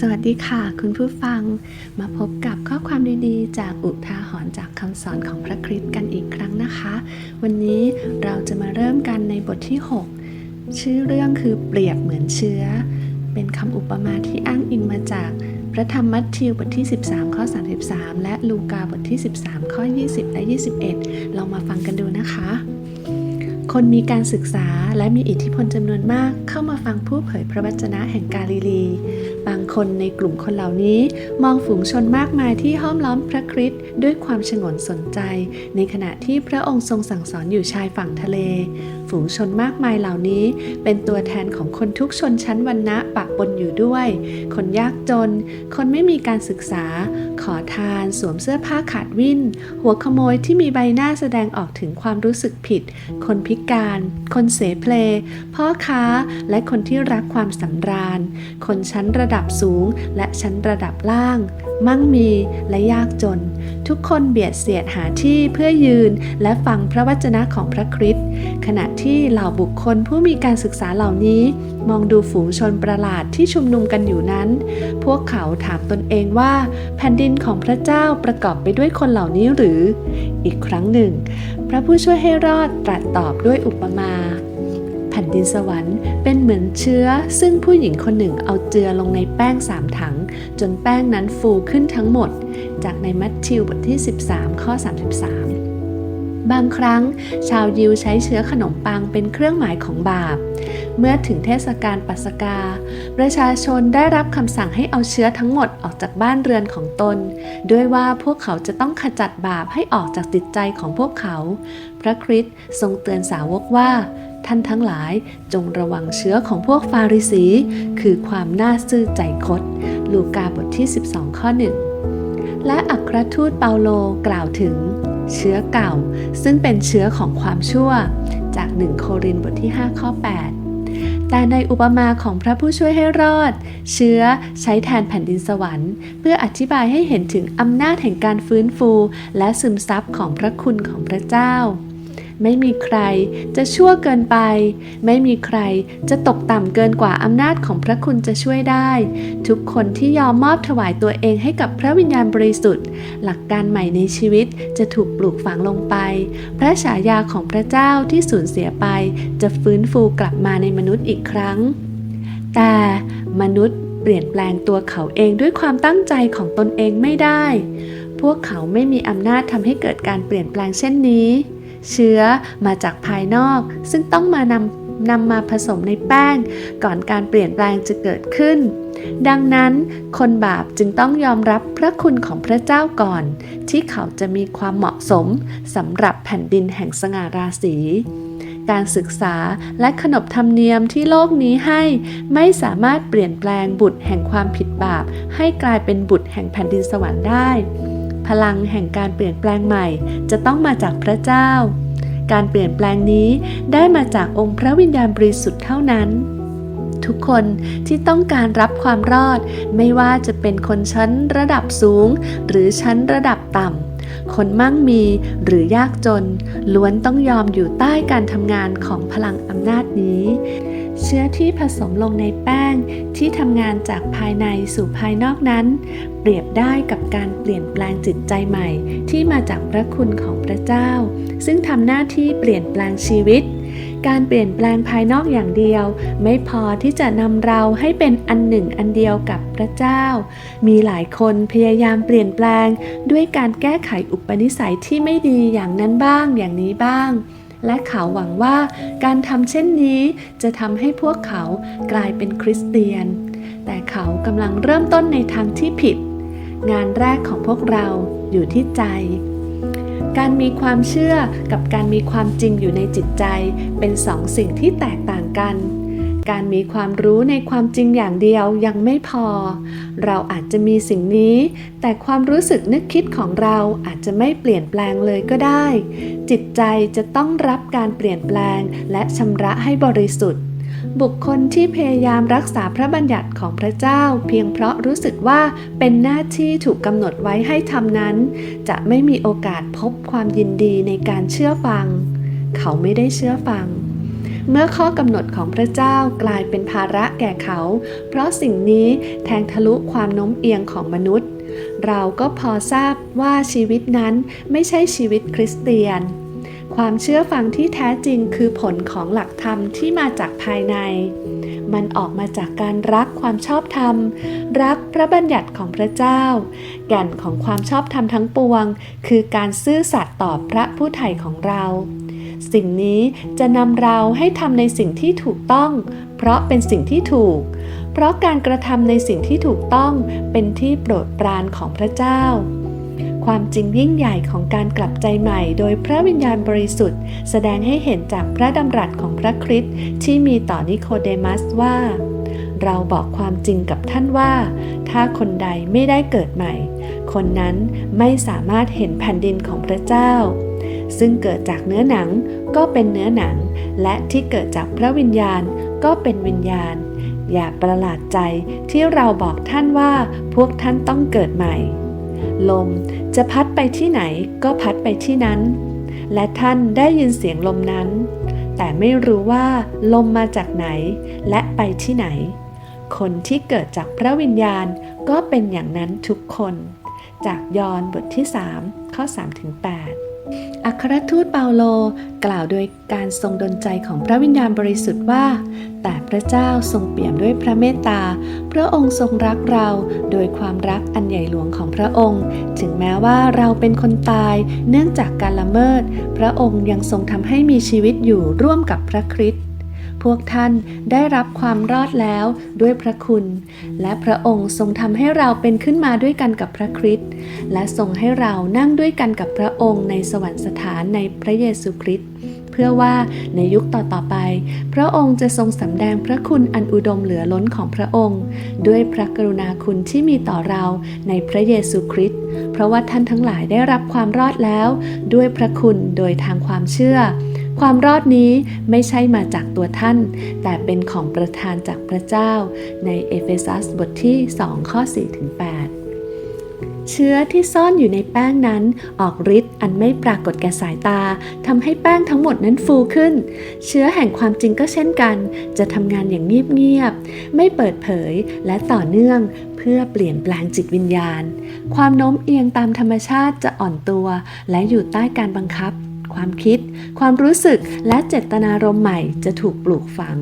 สวัสดีค่ะ คุณผู้ฟังมาพบกับข้อความดีๆ จากอุทาหรณ์จากคำสอนของพระคริสต์กันอีกครั้งนะคะ วันนี้เราจะมาเริ่มกันในบทที่ 6 ชื่อเรื่องคือเปรียบเหมือนเชื้อ เป็นคำอุปมาที่อ้างอิงมาจากพระธรรมมัทธิวบทที่ 13 ข้อ 33 และลูกาบทที่ 13 ข้อ 20 และ 21ลองมาฟังกันดูนะคะ คนมีการศึกษาและมีอิทธิพลจำนวนมากเข้ามาฟังผู้เผยพระวจนะแห่งกาลิลี บางคนในกลุ่มคนเหล่านี้ มองฝูงชนมากมายที่ห้อมล้อมพระคริสต์ด้วยความฉงนสนใจ ในขณะที่พระองค์ทรงสั่งสอนอยู่ชายฝั่งทะเล ฝูงชนมากมายเหล่านี้ เป็นตัวแทนของคนทุกชนชั้นวรรณะปะปนอยู่ด้วย คนยากจน คนไม่มีการศึกษา ขอทาน สวมเสื้อผ้าขาดวิ่น หัวขโมยที่มีใบหน้าแสดงออกถึงความรู้สึกผิด คนพิการ คนเสเพล พ่อค้า และคนที่รักความสำราญ คนชั้นระดับดับสูงและชั้นระดับล่าง มั่งมีและยากจน ทุกคนเบียดเสียดหาที่เพื่อยืนและฟังพระวจนะของพระคริสต์ขณะที่เหล่าบุคคลผู้มีการศึกษาเหล่านี้ มองดูฝูงชนประหลาดที่ชุมนุมกันอยู่นั้น พวกเขาถามตนเองว่า แผ่นดินของพระเจ้าประกอบไปด้วยคนเหล่านี้หรือ อีกครั้งหนึ่ง พระผู้ช่วยให้รอดตรัสตอบด้วยอุปมา ผ่นดินสวรรค์เป็นเหมือนเชื้อ ซึ่งผู้หญิงคนหนึ่งเอาเจือลงในแป้งสามถัง จนแป้งนั้นฟูขึ้นทั้งหมด จากในมัทธิวบทที่ 13 ข้อ 33 บางครั้ง ชาวยิวใช้เชื้อขนมปังเป็นเครื่องหมายของบาป เมื่อถึงเทศกาลปัสกา ประชาชนได้รับคำสั่งให้เอาเชื้อทั้งหมดออกจากบ้านเรือนของตน ด้วยว่าพวกเขาจะต้องขจัดบาปให้ออกจากจิตใจของพวกเขา พระคริสต์ทรงเตือนสาวกว่า ท่านทั้งหลายจงระวังเชื้อของพวกฟาริสี คือความน่าซื่อใจคด ลูกาบทที่ 12 ข้อ 1 และอัครทูตเปาโลกล่าวถึง เชื้อเก่า ซึ่งเป็นเชื้อของความชั่ว จาก 1 โครินบทที่ 5 ข้อ 8แต่ในอุปมาของพระผู้ช่วยให้รอด เชื้อใช้แทนแผ่นดินสวรรค์ เพื่ออธิบายให้เห็นถึงอำนาจแห่งการฟื้นฟู และซึมซับของพระคุณของพระเจ้า ไม่มีใครจะชั่วเกินไป ไม่มีใครจะตกต่ำเกินกว่าอำนาจของพระคุณจะช่วยได้ ทุกคนที่ยอมมอบถวายตัวเองให้กับพระวิญญาณบริสุทธิ์ หลักการใหม่ในชีวิตจะถูกปลูกฝังลงไป พระฉายาของพระเจ้าที่สูญเสียไป จะฟื้นฟูกลับมาในมนุษย์อีกครั้ง แต่มนุษย์เปลี่ยนแปลงตัวเขาเองด้วยความตั้งใจของตนเองไม่ได้ พวกเขาไม่มีอำนาจทำให้เกิดการเปลี่ยนแปลงเช่นนี้ เชื้อมาจากภายนอก ซึ่งต้องมานำนำมาผสมในแป้ง ก่อนการเปลี่ยนแปลงจะเกิดขึ้น ดังนั้นคนบาปจึงต้องยอมรับพระคุณของพระเจ้าก่อน ที่เขาจะมีความเหมาะสมสำหรับแผ่นดินแห่งสง่าราศีการศึกษาและขนบธรรมเนียมที่โลกนี้ให้ไม่สามารถเปลี่ยนแปลงบุตรแห่งความผิดบาป ให้กลายเป็นบุตรแห่งแผ่นดินสวรรค์ได้ พลังแห่งการเปลี่ยนแปลงใหม่ จะต้องมาจากพระเจ้า การเปลี่ยนแปลงนี้ได้มาจากองค์พระวิญญาณบริสุทธิ์เท่านั้น ทุกคนที่ต้องการรับความรอด ไม่ว่าจะเป็นคนชั้นระดับสูง หรือชั้นระดับต่ำ คนมั่งมีหรือยากจน ล้วนต้องยอมอยู่ใต้การทำงานของพลังอำนาจนี้ เชื้อที่ผสมลงในแป้งที่ทำงานจากภายในสู่ภายนอกนั้น เปรียบได้กับการเปลี่ยนแปลงจิตใจใหม่ ที่มาจากพระคุณของพระเจ้า ซึ่งทำหน้าที่เปลี่ยนแปลงชีวิต การเปลี่ยนแปลงภายนอกอย่างเดียว ไม่พอที่จะนำเราให้เป็นอันหนึ่งอันเดียวกับพระเจ้า มีหลายคนพยายามเปลี่ยนแปลง ด้วยการแก้ไขอุปนิสัยที่ไม่ดีอย่างนั้นบ้างอย่างนี้บ้างและเขาหวังว่าการทำเช่นนี้จะทำให้พวกเขากลายเป็นคริสเตียน แต่เขากำลังเริ่มต้นในทางที่ผิด งานแรกของพวกเราอยู่ที่ใจ การมีความเชื่อกับการมีความจริงอยู่ในจิตใจ เป็นสองสิ่งที่แตกต่างกัน การมีความรู้ในความจริงอย่างเดียวยังไม่พอ เราอาจจะมีสิ่งนี้ แต่ความรู้สึกนึกคิดของเราอาจจะไม่เปลี่ยนแปลงเลยก็ได้ จิตใจจะต้องรับการเปลี่ยนแปลงและชำระให้บริสุทธิ์ บุคคลที่พยายามรักษาพระบัญญัติของพระเจ้า เพียงเพราะรู้สึกว่าเป็นหน้าที่ถูกกำหนดไว้ให้ทำนั้น จะไม่มีโอกาสพบความยินดีในการเชื่อฟัง เขาไม่ได้เชื่อฟัง เมื่อข้อกำหนดของพระเจ้ากลายเป็นภาระแก่เขา เพราะสิ่งนี้แทงทะลุความโน้มเอียงของมนุษย์ เราก็พอทราบว่าชีวิตนั้นไม่ใช่ชีวิตคริสเตียน ความเชื่อฟังที่แท้จริงคือผลของหลักธรรมที่มาจากภายใน มันออกมาจากการรักความชอบธรรม รักพระบัญญัติของพระเจ้า แก่นของความชอบธรรมทั้งปวง คือการซื่อสัตย์ต่อพระผู้ไถ่ของเรา สิ่งนี้จะนำเราให้ทำในสิ่งที่ถูกต้อง เพราะเป็นสิ่งที่ถูก เพราะการกระทำในสิ่งที่ถูกต้องเป็นที่โปรดปรานของพระเจ้า ความจริงยิ่งใหญ่ของการกลับใจใหม่ โดยพระวิญญาณบริสุทธิ์ แสดงให้เห็นจากพระดำรัสของพระคริสต์ที่มีต่อนิโคเดมัสว่า เราบอกความจริงกับท่านว่า ถ้าคนใดไม่ได้เกิดใหม่ คนนั้นไม่สามารถเห็นแผ่นดินของพระเจ้า ซึ่งเกิดจากเนื้อหนังก็เป็นเนื้อหนัง และที่เกิดจากพระวิญญาณก็เป็นวิญญาณ อย่าประหลาดใจที่เราบอกท่านว่าพวกท่านต้องเกิดใหม่ ลมจะพัดไปที่ไหนก็พัดไปที่นั้น และท่านได้ยินเสียงลมนั้น แต่ไม่รู้ว่าลมมาจากไหนและไปที่ไหน คนที่เกิดจากพระวิญญาณก็เป็นอย่างนั้นทุกคน จากยอห์นบทที่ 3 ข้อ3-8 อัครทูตเปาโลกล่าวโดยการทรงดลใจของพระวิญญาณบริสุทธิ์ว่า แต่พระเจ้าทรงเปี่ยมด้วยพระเมตตา พระองค์ทรงรักเราโดยความรักอันใหญ่หลวงของพระองค์ ถึงแม้ว่าเราเป็นคนตายเนื่องจากการละเมิด พระองค์ยังทรงทำให้มีชีวิตอยู่ร่วมกับพระคริสต์ พวกท่านได้รับความรอดแล้วด้วยพระคุณ และพระองค์ทรงทำให้เราเป็นขึ้นมาด้วยกันกับพระคริสต์และทรงให้เรานั่งด้วยกันกับพระองค์ในสวรรคสถานในพระเยซูคริสต์เพื่อว่าในยุคต่อๆไป พระองค์จะทรงสำแดงพระคุณอันอุดมเหลือล้นของพระองค์ ด้วยพระกรุณาคุณที่มีต่อเราในพระเยซูคริสต์เพราะว่าท่านทั้งหลายได้รับความรอดแล้ว ด้วยพระคุณโดยทางความเชื่อ ความรอดนี้ไม่ใช่มาจากตัวท่าน แต่เป็นของประทานจากพระเจ้า ในเอเฟซัสบทที่ 2 ข้อ4-8เชื้อที่ซ่อนอยู่ในแป้งนั้นออกฤทธิ์อันไม่ปรากฏแก่สายตาทำให้แป้งทั้งหมดนั้นฟูขึ้น เชื้อแห่งความจริงก็เช่นกัน จะทำงานอย่างเงียบๆไม่เปิดเผยและต่อเนื่องเพื่อเปลี่ยนแปลงจิตวิญญาณ ความโน้มเอียงตามธรรมชาติจะอ่อนตัว และอยู่ใต้การบังคับ ความคิด ความรู้สึกและเจตนารมณ์ใหม่จะถูกปลูกฝัง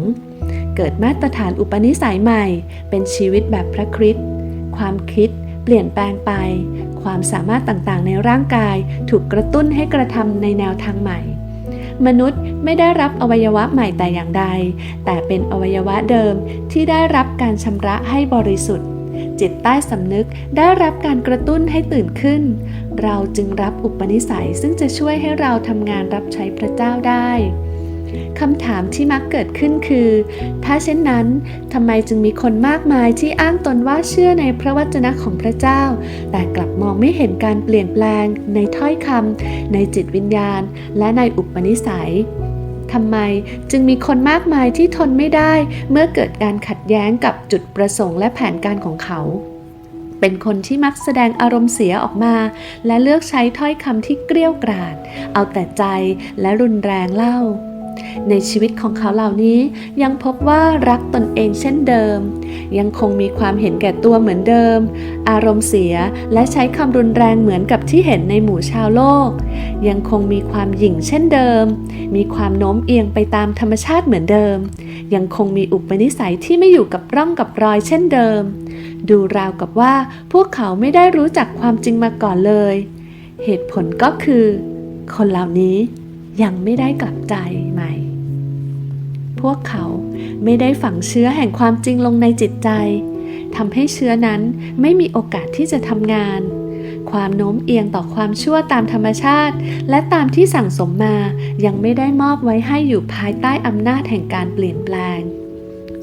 เกิดมาตรฐานอุปนิสัยใหม่ เป็นชีวิตแบบพระคริสต์ความคิดเปลี่ยนแปลงไป ความสามารถต่างๆ ในร่างกายถูกกระตุ้นให้กระทำในแนวทางใหม่ มนุษย์ไม่ได้รับอวัยวะใหม่แต่อย่างใด แต่เป็นอวัยวะเดิมที่ได้รับการชำระให้บริสุทธิ์ จิตใต้สำนึกได้รับการกระตุ้นให้ตื่นขึ้น เราจึงรับอุปนิสัยซึ่งจะช่วยให้เราทำงานรับใช้พระเจ้าได้คำถามที่มักเกิดขึ้นคือ ถ้าเช่นนั้นทำไมจึงมีคนมากมายที่อ้างตนว่าเชื่อในพระวจนะของพระเจ้า แต่กลับมองไม่เห็นการเปลี่ยนแปลงในถ้อยคำในจิตวิญญาณ และในอุปนิสัย ทำไมจึงมีคนมากมายที่ทนไม่ได้ เมื่อเกิดการขัดแย้งกับจุดประสงค์และแผนการของเขา เป็นคนที่มักแสดงอารมณ์เสียออกมา และเลือกใช้ถ้อยคำที่เกลี้ยวกราดเอาแต่ใจและรุนแรงเล่า ในชีวิตของเขาเหล่านี้ยังพบว่ารักตนเองเช่นเดิม ยังคงมีความเห็นแก่ตัวเหมือนเดิม อารมณ์เสียและใช้คำรุนแรงเหมือนกับที่เห็นในหมู่ชาวโลก ยังคงมีความหยิ่งเช่นเดิม มีความโน้มเอียงไปตามธรรมชาติเหมือนเดิม ยังคงมีอุปนิสัยที่ไม่อยู่กับร่องกับรอยเช่นเดิม ดูราวกับว่าพวกเขาไม่ได้รู้จักความจริงมาก่อนเลย เหตุผลก็คือ คนเหล่านี้ ยังไม่ได้กลับใจใหม่ พวกเขาไม่ได้ฝังเชื้อแห่งความจริงลงในจิตใจทำให้เชื้อนั้นไม่มีโอกาสที่จะทำงาน ความโน้มเอียงต่อความชั่วตามธรรมชาติ และตามที่สั่งสมมายังไม่ได้มอบไว้ให้อยู่ภายใต้อำนาจแห่งการเปลี่ยนแปลง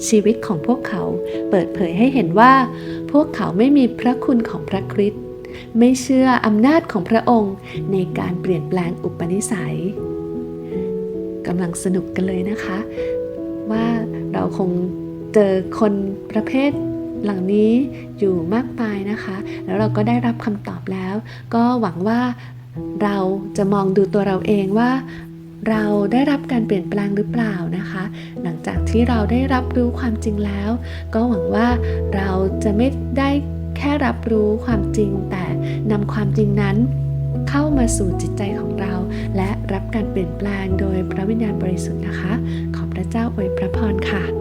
ชีวิตของพวกเขาเปิดเผยให้เห็นว่า พวกเขาไม่มีพระคุณของพระคริสต์ไม่เชื่ออำนาจของพระองค์ในการเปลี่ยนแปลงอุปนิสัย กำลังสนุกกันเลยนะคะ ว่าเราคงเจอคนประเภทหล่านี้อยู่มากมายนะคะ แล้วเราก็ได้รับคำตอบแล้ว ก็หวังว่าเราจะมองดูตัวเราเองว่าเราได้รับการเปลี่ยนแปลงหรือเปล่านะคะ หลังจากที่เราได้รับรู้ความจริงแล้ว ก็หวังว่าเราจะไม่ได้แค่รับรู้ความจริงแต่นำความจริงนั้น เข้ามาสู่จิตใจของเรา และรับการเปลี่ยนแปลงโดยพระวิญญาณบริสุทธิ์นะคะ ขอพระเจ้าอวยพระพรค่ะ